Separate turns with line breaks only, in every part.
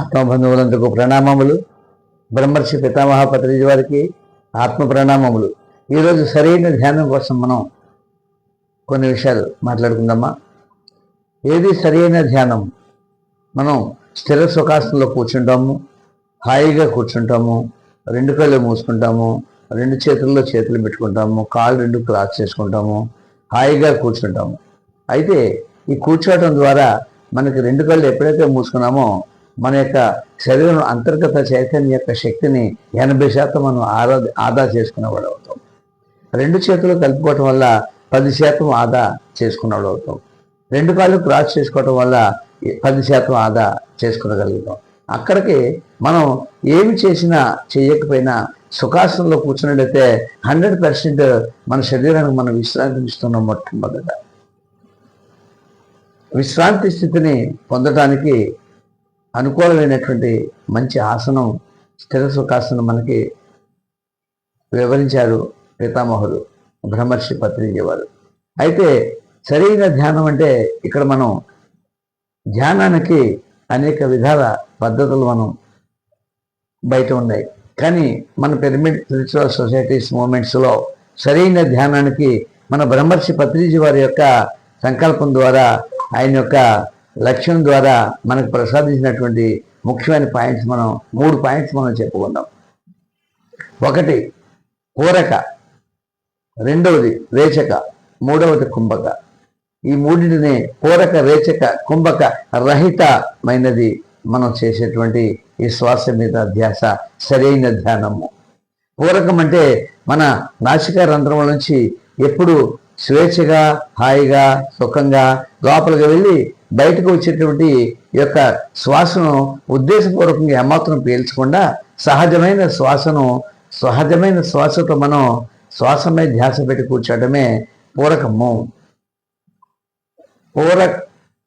ఆత్మబంధువులందుకు ప్రణామములు. బ్రహ్మర్షి పితామహ పత్రిజీ వారికి ఆత్మ ప్రణామములు ఈరోజు సరైన ధ్యానం కోసం మనం కొన్ని విషయాలు మాట్లాడుకుందామా? ఏది సరైన ధ్యానం? మనం స్థిర సుఖాసనంలో కూర్చుంటాము హాయిగా కూర్చుంటాము రెండు కళ్ళు మూసుకుంటాము రెండు చేతుల్లో చేతులు పెట్టుకుంటాము కాళ్ళు రెండు క్రాస్ చేసుకుంటాము హాయిగా కూర్చుంటాము. అయితే ఈ కూర్చోవటం ద్వారా మనకి రెండు కళ్ళు ఎప్పుడైతే మూసుకున్నామో మన యొక్క శరీరం అంతర్గత చైతన్య యొక్క శక్తిని ఎనభై శాతం మనం ఆరా ఆదా చేసుకునేవాడు అవుతాం. రెండు చేతులు కలుపుకోవటం వల్ల పది శాతం ఆదా చేసుకునేవాడు అవుతాం. రెండు కాళ్ళు క్రాస్ చేసుకోవటం వల్ల పది శాతం ఆదా చేసుకునగలుగుతాం. అక్కడికి మనం ఏమి చేసినా చేయకపోయినా సుఖాసనంలో కూర్చున్నట్లయితే హండ్రెడ్ పర్సెంట్ మన శరీరానికి మనం విశ్రాంతి ఇస్తున్నాం మొట్టమొదట. విశ్రాంతి స్థితిని పొందడానికి అనుకూలమైనటువంటి మంచి ఆసనం స్థిర సుఖాసనం మనకి వివరించారు పితామహుడు బ్రహ్మర్షి పత్రిజీ వారు. అయితే సరైన ధ్యానం అంటే ఇక్కడ మనం ధ్యానానికి అనేక విధాల పద్ధతులు మనం బయట ఉన్నాయి. కానీ మన పిరమిడ్ స్పిరిచువల్ సొసైటీస్ మూమెంట్స్లో సరైన ధ్యానానికి మన బ్రహ్మర్షి పత్రిజీ వారి యొక్క సంకల్పం ద్వారా ఆయన యొక్క లక్ష్యం ద్వారా మనకు ప్రసాదించినటువంటి ముఖ్యమైన పాయింట్స్ మనం మూడు పాయింట్స్ మనం చెప్పుకుందాం. ఒకటి పూరక రెండవది రేచక. మూడవది కుంభక. ఈ మూడింటిని పూరక రేచక కుంభక రహితమైనది మనం చేసేటువంటి ఈ శ్వాస మీద ధ్యాస సరైన ధ్యానము. పూరకం అంటే మన నాసిక రంధ్రం నుంచి ఎప్పుడు స్వేచ్ఛగా హాయిగా సుఖంగా లోపలికి వెళ్ళి బయటకు వచ్చేటువంటి యొక్క శ్వాసను ఉద్దేశపూర్వకంగా ఏమాత్రం పీల్చకుండా సహజమైన శ్వాసను సహజమైన శ్వాసతో మనం శ్వాసమే ధ్యాస పెట్టి కూర్చోవడమే పూరకము. పూర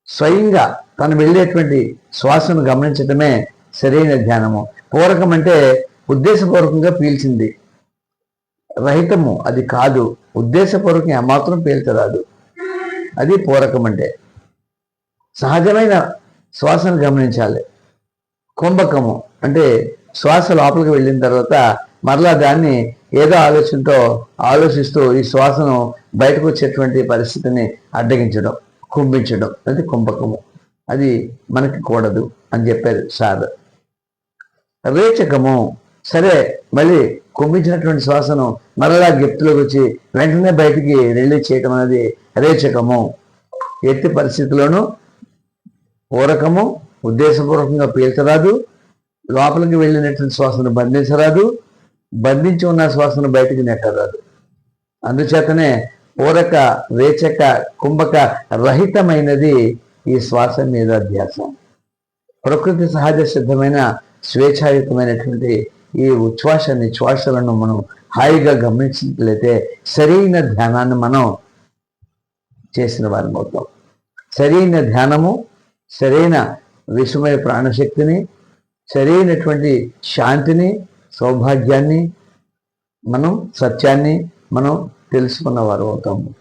స్వయంగా తను వెళ్ళేటువంటి శ్వాసను గమనించడమే సరైన ధ్యానము. పూరకం అంటే ఉద్దేశపూర్వకంగా పీల్చింది. రహితము అది కాదు. ఉద్దేశపూర్వకంగా ఏమాత్రం పీల్చరాదు. అది పూరకం అంటే. సహజమైన శ్వాసను గమనించాలి. కుంభకము అంటే శ్వాస లోపలికి వెళ్ళిన తర్వాత మరలా దాన్ని ఏదో ఆలోచనతో ఆలోచిస్తూ ఈ శ్వాసను బయటకు వచ్చేటువంటి పరిస్థితిని అడ్డగించడం కుంభించడం. అది కుంభకము. అది మనకి కూడదు అని చెప్పారు సార్. రేచకము సరే మళ్ళీ కుంభించినటువంటి శ్వాసను మరలా గిఫ్ట్లోకి వచ్చి వెంటనే బయటికి రిలీజ్ చేయటం అనేది రేచకము ఎట్టి పరిస్థితుల్లోనూ పూరకము ఉద్దేశపూర్వకంగా పీల్చరాదు లోపలికి వెళ్ళినటువంటి శ్వాసను బంధించరాదు బంధించి ఉన్న శ్వాసను బయటికి నెట్టరాదు. అందుచేతనే పూరక వేచక కుంభక రహితమైనది ఈ శ్వాస మీద ధ్యాస ప్రకృతి సహజ సిద్ధమైన స్వేచ్ఛాయుతమైనటువంటి ఈ ఉచ్ఛ్వాస నిశ్వాసలను మనం హాయిగా గమనించినట్లయితే సరైన ధ్యానాన్ని మనం చేసిన వారం అవుతాం సరైన ధ్యానము సరైన విషమయ ప్రాణశక్తిని సరైనటువంటి శాంతిని సౌభాగ్యాన్ని మనం సత్యాన్ని మనం తెలుసుకున్న వారు అవుతాము.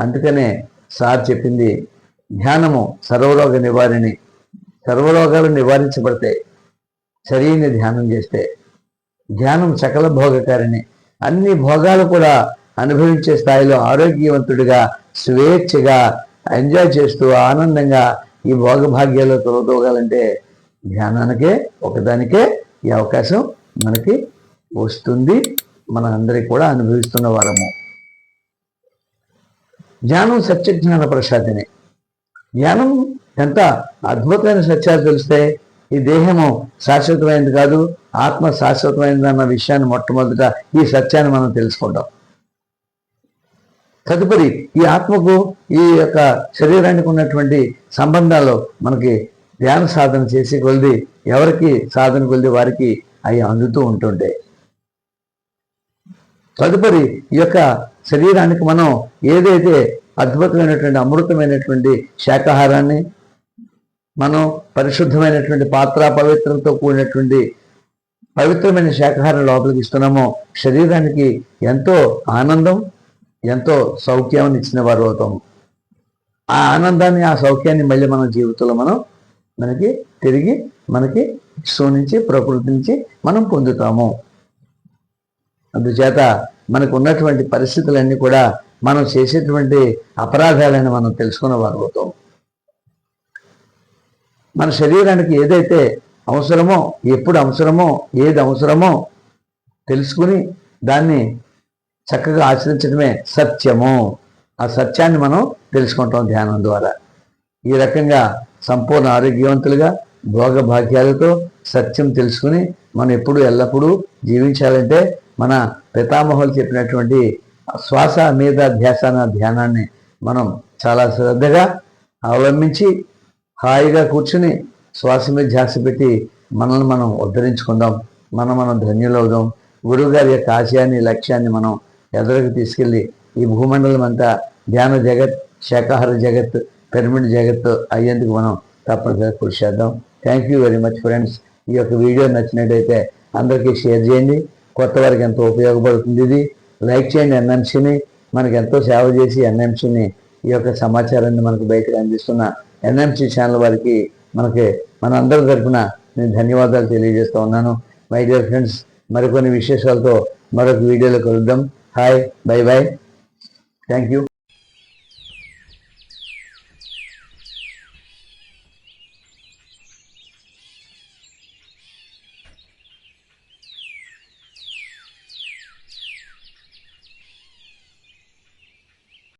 అందుకనే సార్ చెప్పింది ధ్యానము సర్వరోగ నివారిణి. సర్వరోగాలు నివారించబడతాయి. సరైన ధ్యానం చేస్తే. ధ్యానం సకల భోగకారిణి. అన్ని భోగాలు కూడా అనుభవించే స్థాయిలో ఆరోగ్యవంతుడిగా స్వేచ్ఛగా ఎంజాయ్ చేస్తూ ఆనందంగా ఈ భోగభాగ్యాలు తొలతోగాలంటే ధ్యానానికే ఒకదానికే ఈ అవకాశం మనకి వస్తుంది. మన అందరికి కూడా అనుభవిస్తున్న వారము. జ్ఞానం సత్యజ్ఞాన ప్రసాదిని. జ్ఞానం ఎంత అద్భుతమైన సత్యాలు తెలిస్తే ఈ దేహము శాశ్వతమైనది కాదు ఆత్మ శాశ్వతమైనది అన్న విషయాన్ని మొట్టమొదట ఈ సత్యాన్ని మనం తెలుసుకుంటాం. తదుపరి ఈ ఆత్మకు ఈ యొక్క శరీరానికి ఉన్నటువంటి సంబంధాలు మనకి ధ్యాన సాధన చేసి కొలిది ఎవరికి సాధన కొలిది వారికి అవి అందుతూ ఉంటుండే. తదుపరి ఈ యొక్క శరీరానికి మనం ఏదైతే అద్భుతమైనటువంటి అమృతమైనటువంటి శాకాహారాన్ని మనం పరిశుద్ధమైనటువంటి పాత్ర పవిత్రంతో కూడినటువంటి పవిత్రమైన శాకాహారం లోపలికి ఇస్తున్నామో శరీరానికి ఎంతో ఆనందం ఎంతో సౌఖ్యాన్ని ఇచ్చిన వారు అవుతాము ఆ ఆనందాన్ని ఆ సౌఖ్యాన్ని మళ్ళీ మన జీవితంలో మనం మనకి తిరిగి మనకి ఇష్టం ప్రకృతి నుంచి మనం పొందుతాము. అందుచేత మనకు ఉన్నటువంటి పరిస్థితులన్నీ కూడా మనం చేసేటువంటి అపరాధాలని మనం తెలుసుకున్న వారు అవుతాం. మన శరీరానికి ఏదైతే అవసరమో ఎప్పుడు అవసరమో ఏది అవసరమో తెలుసుకుని దాన్ని చక్కగా ఆచరించడమే సత్యము. ఆ సత్యాన్ని మనం తెలుసుకుంటాం ధ్యానం ద్వారా. ఈ రకంగా సంపూర్ణ ఆరోగ్యవంతులుగా భోగ భాగ్యాలతో సత్యం తెలుసుకుని మనం ఎప్పుడు ఎల్లప్పుడూ జీవించాలంటే మన పితామహులు చెప్పినటువంటి శ్వాస మీద ధ్యాసన ధ్యానాన్ని మనం చాలా శ్రద్ధగా అవలంబించి హాయిగా కూర్చుని శ్వాస మీద ధ్యాస పెట్టి మనల్ని మనం ఉద్ధరించుకుందాం. మనం మనం ధన్యులవుదాం. గురువుగారి యొక్క ఆశయాన్ని లక్ష్యాన్ని మనం ఎదురుకు తీసుకెళ్ళి ఈ భూమండలం అంతా ధ్యాన జగత్ శాకాహార జగత్ పిరమిడ్ జగత్ అయ్యేందుకు మనం తప్పనిసరిగా కృషి చేద్దాం. Thank you very much friends ఈ యొక్క వీడియో నచ్చినట్టయితే అందరికీ షేర్ చేయండి. కొత్త వారికి ఎంతో ఉపయోగపడుతుంది ఇది. లైక్ చేయండి ఎన్ఎంసీని. మనకి ఎంతో సేవ చేసి ఎన్ఎంసీని ఈ యొక్క సమాచారాన్ని మనకు బయటకు అందిస్తున్న ఎన్ఎంసీ ఛానల్ వారికి మనకి మనందరి తరఫున నేను ధన్యవాదాలు తెలియజేస్తూ ఉన్నాను. మై డియర్ ఫ్రెండ్స్ మరికొన్ని విశేషాలతో మరొక వీడియోలో కలుద్దాం. Hi bye bye thank you